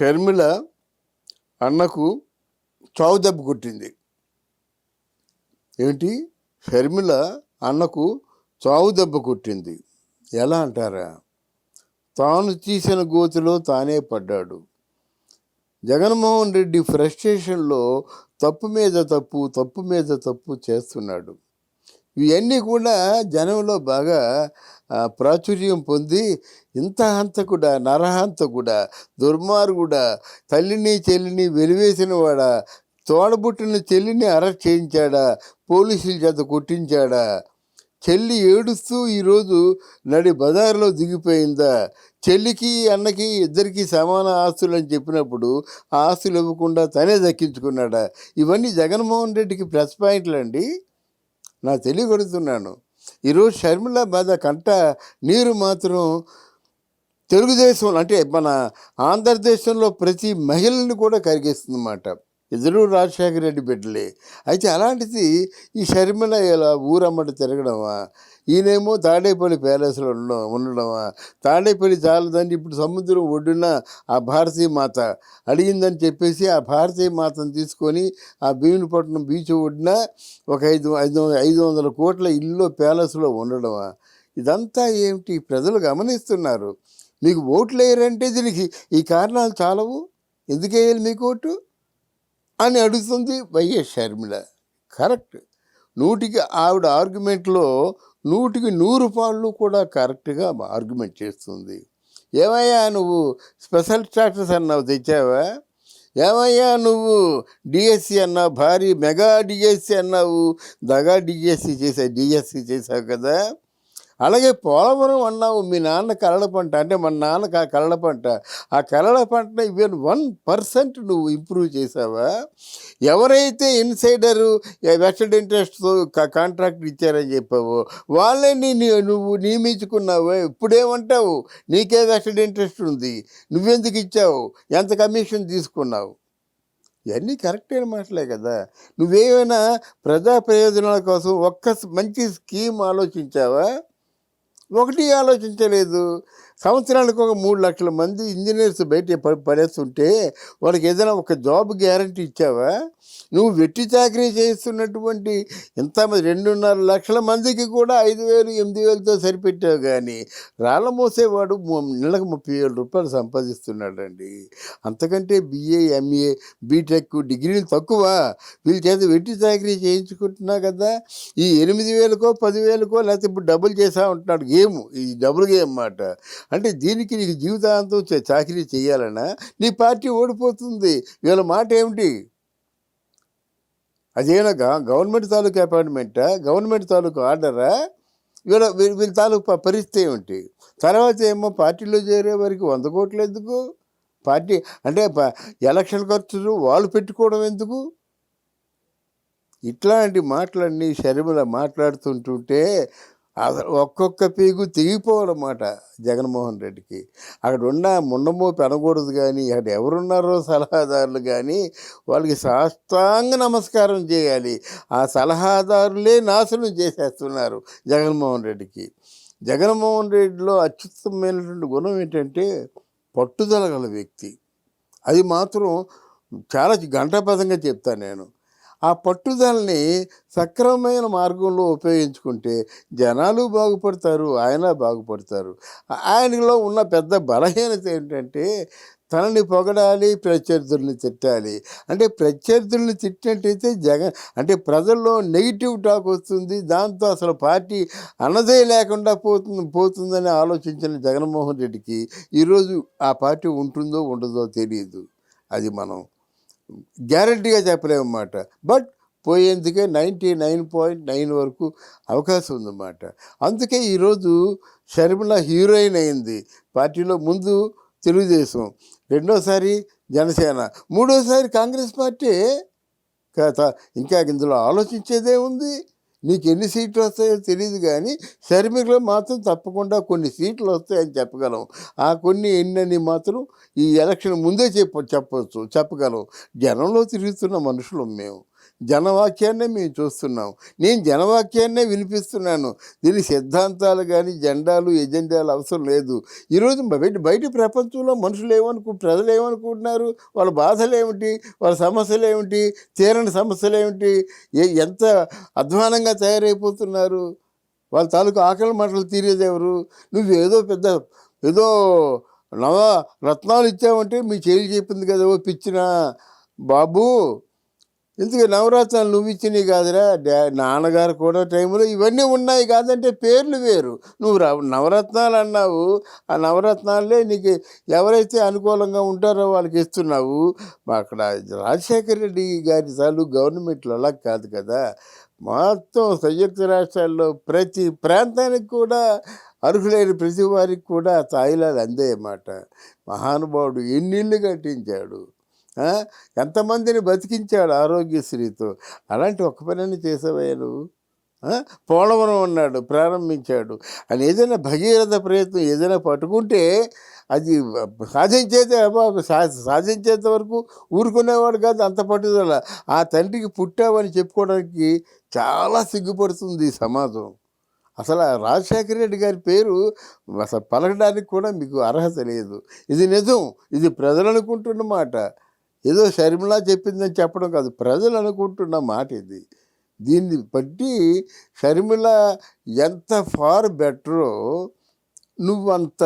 షర్మిల అన్నకు చావు దెబ్బ కొట్టింది. ఏంటి? షర్మిల అన్నకు చావు దెబ్బ కొట్టింది. ఎలా అంటారా? తాను తీసిన గోతిలో తానే పడ్డాడు. జగన్మోహన్ రెడ్డి ఫ్రస్ట్రేషన్లో తప్పు మీద తప్పు తప్పు మీద తప్పు చేస్తున్నాడు. ఇవన్నీ కూడా జనంలో బాగా ప్రాచుర్యం పొంది ఇంత హంతకుడా నరహంతకుడా దుర్మార్గుడా తల్లిని చెల్లిని వెలివేసిన వాడా తోడబుట్టిన చెల్లిని అరెస్ట్ చేయించాడా పోలీసుల చేత కొట్టించాడా చెల్లి ఏడుస్తూ ఈరోజు నడి బజార్లో దిగిపోయిందా చెల్లికి అన్నకి ఇద్దరికి సమాన ఆస్తులు అని చెప్పినప్పుడు ఆ ఆస్తులు ఇవ్వకుండా తనే దక్కించుకున్నాడా? ఇవన్నీ జగన్మోహన్ రెడ్డికి ప్లస్ పాయింట్లు అండి నా తెలియగడుతున్నాను ఈరోజు షర్మిల బాధ కంట నీరు మాత్రం తెలుగుదేశం అంటే మన ఆంధ్రదేశంలో ప్రతి మహిళని కూడా కరిగిస్తుందన్నమాట. ఇద్దరు రాజశేఖర రెడ్డి బిడ్డలే. అయితే అలాంటిది ఈ షర్మిల ఇలా ఊరమ్మట తిరగడమా? ఈయనేమో తాడేపల్లి ప్యాలెస్లో ఉండడం ఉండడమా? తాడేపల్లి చాలదని ఇప్పుడు సముద్రం ఒడ్డున ఆ భారతీయ మాత అడిగిందని చెప్పేసి ఆ భారతీయ మాతను తీసుకొని ఆ భీమునిపట్నం బీచ్ ఒడ్డున ఒక ఐదు ఐదు ఐదు వందల కోట్ల ఇల్లు ప్యాలెస్లో ఉండడమా? ఇదంతా ఏమిటి? ప్రజలు గమనిస్తున్నారు. మీకు ఓట్లు వేయరంటే దీనికి ఈ కారణాలు చాలవు? ఎందుకు వేయాలి మీకు ఓటు? అని అడుగుతుంది వైఎస్ షర్మిల. కరెక్ట్. నూటికి ఆవిడ ఆర్గ్యుమెంట్లో నూటికి నూరు పాళ్ళు కూడా కరెక్ట్గా ఆర్గ్యుమెంట్ చేస్తుంది. ఏమయ్యా నువ్వు స్పెషల్ స్టాటస్ అన్నావు తెచ్చావా? ఏమయ్యా నువ్వు డిఎస్సి అన్నావు భారీ మెగా డిఎస్సి అన్నావు దగా డిఎస్సి చేసావు డిఎస్సి చేసావు కదా? అలాగే పోలవరం అన్నావు మీ నాన్న కరళ పంట అంటే మన నాన్న ఆ కరళ పంట. ఆ కరళ పంటను ఈవెన్ వన్ పర్సెంట్ నువ్వు ఇంప్రూవ్ చేసావా? ఎవరైతే ఇన్సైడరు వెస్టెడ్ ఇంట్రెస్ట్తో కాంట్రాక్ట్ ఇచ్చారని చెప్పావో వాళ్ళే నీ నువ్వు నియమించుకున్నావు? ఇప్పుడేమంటావు? నీకే వెస్టెడ్ ఇంట్రెస్ట్ ఉంది. నువ్వెందుకు ఇచ్చావు? ఎంత కమిషన్ తీసుకున్నావు? ఇవన్నీ కరెక్ట్ అయిన మాటలే కదా. నువ్వేమైనా ప్రజా ప్రయోజనాల కోసం ఒక్క మంచి స్కీమ్ ఆలోచించావా? ఒకటి ఆలోచించలేదు. సంవత్సరానికి ఒక మూడు లక్షల మంది ఇంజనీర్స్ బయట పడేస్తుంటే వాళ్ళకి ఏదైనా ఒక జాబ్ గ్యారంటీ ఇచ్చావా? నువ్వు వెట్టి చాకరీ చేస్తున్నటువంటి ఇంతమంది రెండున్నర లక్షల మందికి కూడా ఐదు వేలు ఎనిమిది వేలతో సరిపెట్టావు కానీ రాళ్ళ మోసేవాడు నెలకు ముప్పై వేల రూపాయలు సంపాదిస్తున్నాడండి. అంతకంటే బిఏ ఎంఏ బీటెక్ డిగ్రీలు తక్కువ. వీళ్ళ చేత వెట్టి చాకరీ చేయించుకుంటున్నా కదా ఈ ఎనిమిది వేలకో పదివేలకో లేకపోతే ఇప్పుడు డబుల్ చేసా ఉంటున్నాడు గేమ్ ఈ డబుల్ గేమ్ మాట అంటే దీనికి నీకు జీవితాంతం చాకరీ చేయాలన్నా నీ పార్టీ ఓడిపోతుంది. వీళ్ళ మాట ఏమిటి? అదేనా గవర్నమెంట్ తాలూకు అపాయింట్మెంటా? గవర్నమెంట్ తాలూకు ఆర్డరా? వీళ్ళ వీళ్ళ వీళ్ళ తాలూకు పరిస్థితి ఏమిటి? తర్వాత ఏమో పార్టీలో చేరే వారికి వంద కోట్లు ఎందుకు? పార్టీ అంటే ప- ఎలక్షన్ ఖర్చులు వాళ్ళు పెట్టుకోవడం ఎందుకు? ఇట్లాంటి మాటలన్నీ షర్మిల మాట్లాడుతుంటుంటే అసలు ఒక్కొక్క పీగు తెగిపోవాలన్నమాట జగన్మోహన్ రెడ్డికి. అక్కడ ఉన్న ముండమో పెనకూడదు కానీ అక్కడ ఎవరున్నారో సలహాదారులు కానీ వాళ్ళకి సాష్టాంగ నమస్కారం చేయాలి. ఆ సలహాదారులే నాశనం చేసేస్తున్నారు జగన్మోహన్ రెడ్డికి. జగన్మోహన్ రెడ్డిలో అత్యుత్తమైనటువంటి గుణం ఏంటంటే పట్టుదల గల వ్యక్తి. అది మాత్రం చాలా గంటపదంగా చెప్తాను నేను. ఆ పట్టుదలని సక్రమమైన మార్గంలో ఉపయోగించుకుంటే జనాలు బాగుపడతారు ఆయన బాగుపడతారు. ఆయనలో ఉన్న పెద్ద బలహీనత ఏంటంటే తనని పొగడాలి ప్రత్యర్థుల్ని తిట్టాలి. అంటే ప్రత్యర్థుల్ని తిట్టినట్టయితే జగన్ అంటే ప్రజల్లో నెగిటివ్ టాక్ వస్తుంది దాంతో అసలు పార్టీ అన్నదే లేకుండా పోతుంది పోతుందని ఆలోచించిన జగన్మోహన్ రెడ్డికి ఈరోజు ఆ పార్టీ ఉంటుందో ఉండదో తెలియదు. అది మనం గ్యారంటీగా చెప్పలేమన్నమాట. బట్ పోయేందుకే నైంటీ నైన్ పాయింట్ నైన్ వరకు అవకాశం ఉందన్నమాట. అందుకే ఈరోజు షర్మిల హీరోయిన్ అయింది. పార్టీలో ముందు తెలుగుదేశం రెండోసారి జనసేన మూడోసారి కాంగ్రెస్ పార్టీ. కథ ఇంకా ఇందులో ఆలోచించేదే ఉంది. నీకు ఎన్ని సీట్లు వస్తాయో తెలియదు కానీ షర్మిలో మాత్రం తప్పకుండా కొన్ని సీట్లు వస్తాయని చెప్పగలం. ఆ కొన్ని ఎన్నని మాత్రం ఈ ఎలక్షన్ ముందే చెప్ప చెప్పవచ్చు చెప్పగలం. జనంలో తిరుగుతున్న మనుషులు మేము. జనవాక్యాన్నే మేము చూస్తున్నాం. నేను జనవాక్యాన్నే వినిపిస్తున్నాను. దీని సిద్ధాంతాలు కానీ జెండాలు ఎజెండాలు అవసరం లేదు. ఈరోజు బయట బయట ప్రపంచంలో మనుషులు ఏమనుకు ప్రజలు ఏమనుకుంటున్నారు? వాళ్ళ బాధలు ఏమిటి? వాళ్ళ సమస్యలు ఏమిటి? తీరని సమస్యలు ఏమిటి? ఎంత అధ్వానంగా తయారైపోతున్నారు? వాళ్ళ తాలూకు ఆకలి మాటలు తీరేది ఎవరు? నువ్వు ఏదో పెద్ద ఏదో నవ రత్నాలు ఇచ్చావంటే మీ చెల్లి చెప్పింది కదా ఓ పిచ్చిన. బాబు ఎందుకు నవరత్నాలు నువ్వు ఇచ్చినవి కాదురా? డా నాన్నగారు కూడా టైంలో ఇవన్నీ ఉన్నాయి కాదంటే పేర్లు వేరు. నువ్వు ర- నవరత్నాలు అన్నావు. ఆ నవరత్నాలే నీకు ఎవరైతే అనుకూలంగా ఉంటారో వాళ్ళకి ఇస్తున్నావు. అక్కడ రాజశేఖర రెడ్డి గారి చాలు గవర్నమెంట్లో అలా కాదు కదా. మొత్తం సంయుక్త రాష్ట్రాల్లో ప్రతి ప్రాంతానికి కూడా అర్హులైన ప్రతి వారికి కూడా తాయిలాలు అందాయన్నమాట మహానుభావుడు ఎన్నిళ్ళు కట్టించాడు? ఎంతమందిని బతికించాడు ఆరోగ్యశ్రీతో? అలాంటి ఒక్క పనిని చేసావయ్యా నువ్వు? పోలవరం అన్నాడు ప్రారంభించాడు. అని ఏదైనా భగీరథ ప్రయత్నం ఏదైనా పట్టుకుంటే అది సాధించేదే అబ్బా, సా- సాధించేంత వరకు ఊరుకునేవాడు కాదు అంత పట్టుదల. ఆ తండ్రికి పుట్టావని చెప్పుకోవడానికి చాలా సిగ్గుపడుతుంది ఈ సమాజం. అసలు ఆ రాజశేఖర రెడ్డి గారి పేరు అసలు పలకడానికి కూడా మీకు అర్హత లేదు. ఇది నిజం ఇది ప్రజలు అనుకుంటున్న మాట. ఏదో షర్మిలా చెప్పిందని చెప్పడం కాదు. ప్రజలు అనుకుంటున్న మాట ఇది. దీన్ని బట్టి షర్మిల ఎంత ఫార్ బెటరో నువ్వు అంత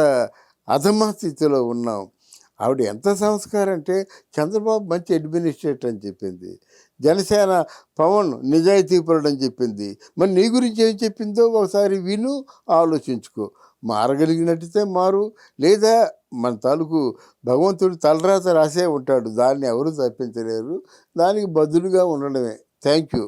అధమ స్థితిలో ఉన్నావు. ఆవిడ ఎంత సంస్కారం అంటే చంద్రబాబు మంచి అడ్మినిస్ట్రేటర్ అని చెప్పింది. జనసేన పవన్ నిజాయితీపరుడు అని చెప్పింది. మరి నీ గురించి ఏం చెప్పిందో ఒకసారి విను ఆలోచించుకో. మారగలిగినట్టితే మారు. లేదా మన తాలూకు భగవంతుడు తలరాత రాసే ఉంటాడు. దాన్ని ఎవరు తప్పించలేరు. దానికి బదులుగా ఉండడమే. Thank you